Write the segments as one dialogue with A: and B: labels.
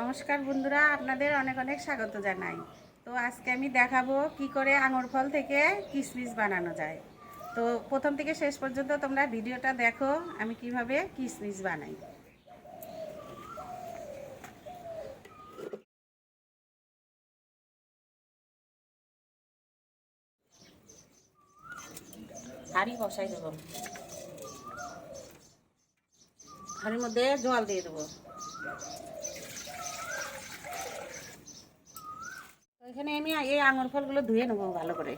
A: নমস্কার বন্ধুরা, আপনাদের অনেক অনেক স্বাগত জানাই। তো আজকে আমি দেখাবো কি করে আঙুর ফল থেকে কিশমিশ বানানো যায়। তো প্রথম থেকে শেষ পর্যন্ত তোমরা ভিডিওটা দেখো, আমি কীভাবে কিশমিশ বানাই। হাঁড়ি বসাই দেবো। হাঁড়ির মধ্যে জল দিয়ে দেবো। এখানে আমি এই আঙুর ফলগুলো ধুয়ে নেব ভালো করে।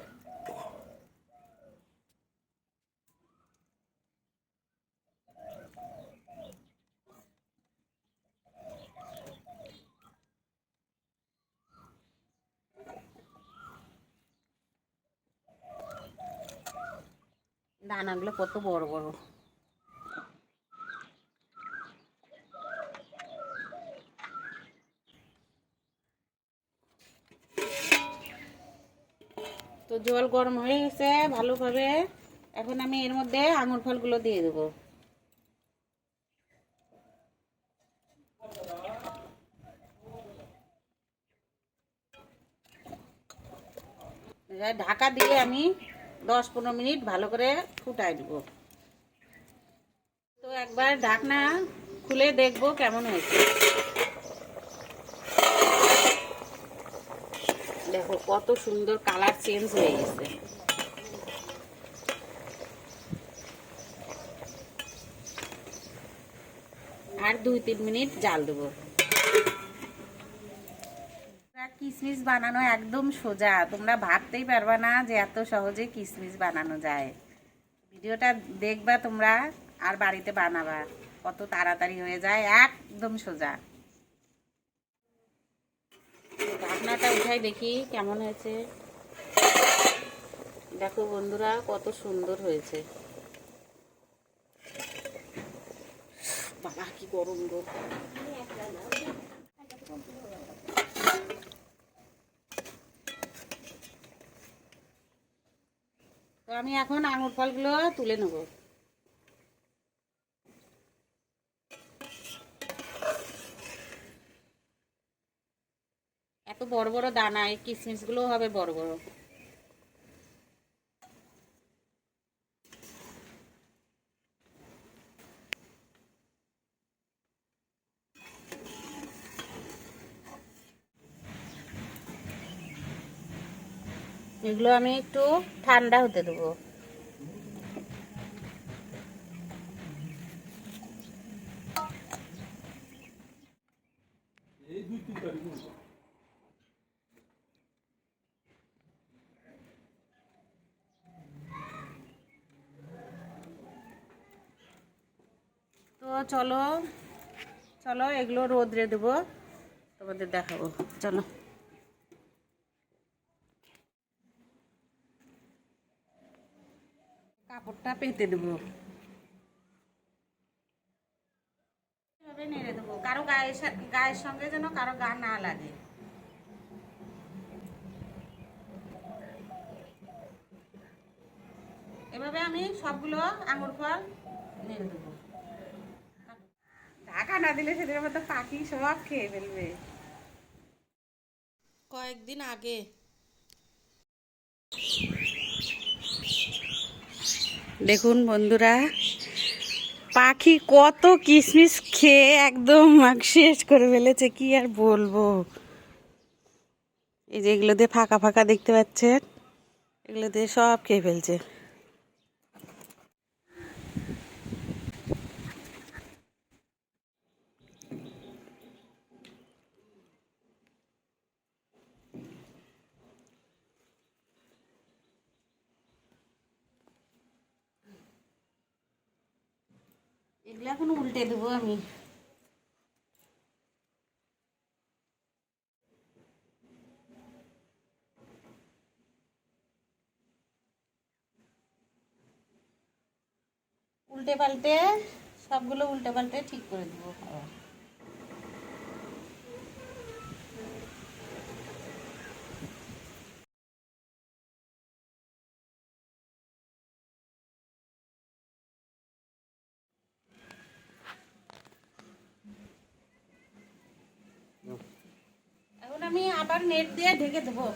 A: দানাগুলো কত বড় বড়। তো জল গরম হয়ে গেছে ভালোভাবে। এখন আমি এর মধ্যে আঙুর ফলগুলো দিয়ে দেবো। ঢাকা দিয়ে আমি দশ পনেরো মিনিট ভালো করে ফুটাই দেবো তো একবার ঢাকনা খুলে দেখব কেমন হয়েছে। দেখো, কত সুন্দর কালার চেঞ্জ হয়ে গেছে। আর দুই তিন মিনিট জাল দেবো। কিশমিশ বানানো একদম সোজা, তোমরা ভাবতেই পারবা না যে এত সহজে কিশমিশ বানানো যায়। ভিডিওটা দেখবা তোমরা, আর বাড়িতে বানাবা, কত তাড়াতাড়ি হয়ে যায়, একদম সোজা। ঢাকনাটা উঠাই দেখি কেমন হয়েছে। দেখো বন্ধুরা, কত সুন্দর হয়েছে। বাবা, কি গরম গো। তো আমি এখন আঙুর ফলগুলো তুলে নেব। বড় বড় দানা, এই কিশমিশগুলো হবে বড় বড়। এগুলো আমি একটু ঠান্ডা হতে দেবো। তো চলো। চলো, এগুলো রোদ্রে দেবো। তোমাদের দেখাবো। চলো। কাপড়টা পেতে দেবো। এভাবে নেড়ে দেবো। কারও গায়ের গায়ের সঙ্গে যেন গা না লাগে। এভাবে আমি সবগুলো আঙুর ফল নেড়ে দেবো। ঢাকা না দিলে সেদিনের মতো পাখি সব খেয়ে ফেলবে।
B: কয়েকদিন আগে।
A: দেখুন বন্ধুরা পাখি কত কিশমিশ খেয়ে একদম শেষ করে ফেলেছে কি আর বলব? এই যে এগুলো দিয়ে ফাঁকা ফাঁকা দেখতে পাচ্ছেন এগুলো দিয়ে সব খেয়ে ফেলছে। এগুলো এখন উল্টে দেবো আমি। উল্টে পাল্টে সবগুলো উল্টে পাল্টে ঠিক করে দেবো। আবার আমি আবার নেট দিয়ে ঢেকে দেবো।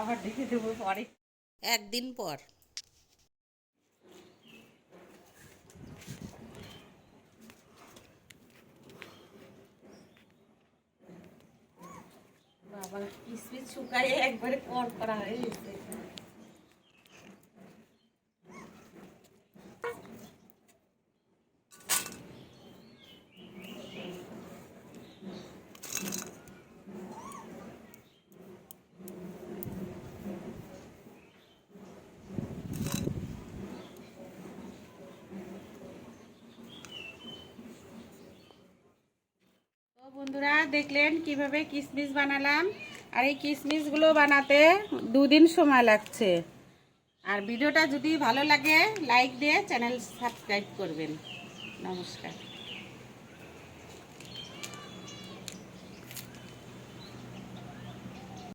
A: আবার ঢেকে দেবো পরে। একদিন পর। বাবা কিসমিস শুকাইয়ে একবারে কর করা হয়ে গেছে তো বন্ধুরা দেখলেন কীভাবে কিসমিস বানালাম। আর এই কিসমিসগুলো বানাতে দুদিন সময় লাগছে। আর ভিডিওটা যদি ভালো লাগে লাইক দিয়ে চ্যানেল সাবস্ক্রাইব করবেন। নমস্কার।